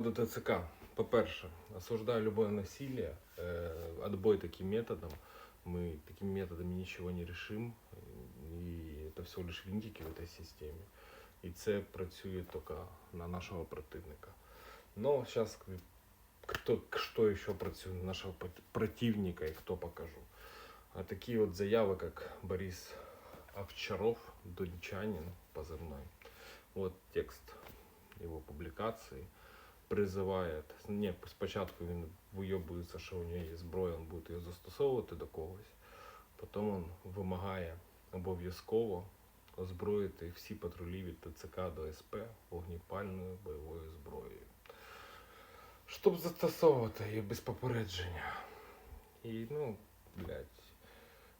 До ТЦК. По-перше, осуждаю любое насилие, э, отбой таким методом. Мы такими методами ничего не решим, і это всего лишь винтики в этой системе. І це працює тільки на нашого противника. Но сейчас кто, что еще працює на нашего пот- противника и кто покажу. А такие вот заявы, как Борис Овчаров, Дончанин, позывной. Вот текст его публикации призиває, ні, спочатку він вийобується, що у нього є зброя, він буде її застосовувати до когось. Потім він вимагає обов'язково озброїти всі патрулі від ТЦК до СП вогнепальною бойовою зброєю. Щоб застосовувати її без попередження. І, ну, блядь,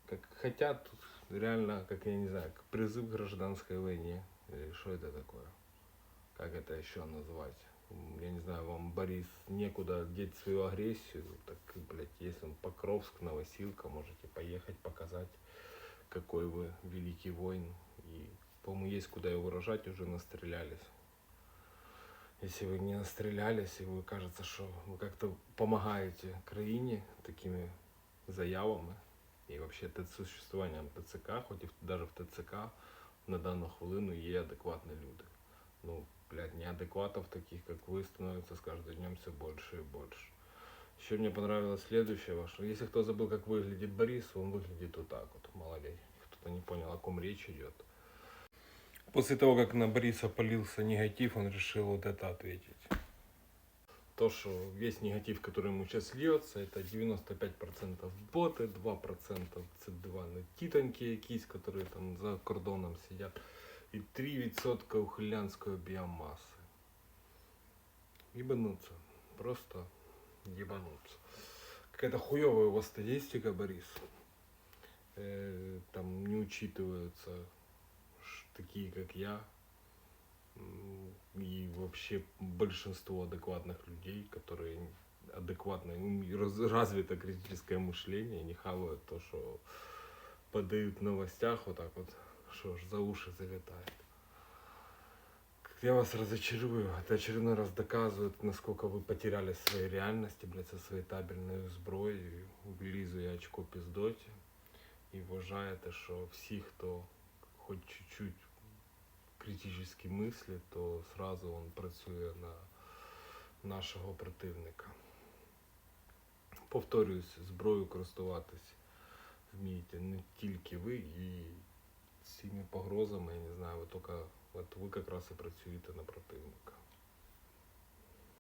как хотят тут реально, как я не знаю, как призыв к гражданской войне. Или что это такое? Как это еще назвать? М, Я не знаю, вам, Борис, некуда деть свою агрессию. Так, блядь, если он Покровск, Новосилка, можете поехать показать, какой вы великий воин. И, по-моему, есть куда его выражать, уже настрелялись. Если вы не настрелялись, и вы кажется, что вы как-то помогаете краине такими заявами, і вообще те существуванням ТЦК, хоч і в- даже в ТЦК на дану хвилину є адекватні люди. Ну, блядь, неадекватов таких, как вы, становится с каждым днем все больше и больше. Еще мне понравилось следующее ваше. Если кто забыл, как выглядит Борис, он выглядит вот так вот, ли. Кто-то не понял, о ком речь идет. После того, как на Бориса полился негатив, он решил вот это ответить. То, что весь негатив, который ему сейчас льется, это 95% боты, 2% це два не тітоньки якісь, которые там за кордоном сидят, и 3% ухилянської біомаси. Ебануться. Просто ебануться. Какая-то хуевая у вас статистика, Борис. Э, там не учитываются такие, как я, и вообще большинство адекватных людей, которые адекватно, развито критическое мышление, не хавают то, что подают в новостях вот так вот, что ж за уши залетает. Я вас разочарую. Это очередной раз доказывает, насколько вы потеряли своей реальности, блядь, со своей табельной зброєю, вилізує очко піздоті і вважаєте, що всі, хто хоч чуть-чуть критично мислить, то сразу він працює на нашого противника. Повторююсь, зброю користуватись вмієте не тільки ви, і цими погрозами, я не знаю, ви тільки от ви якраз і працюєте на противника.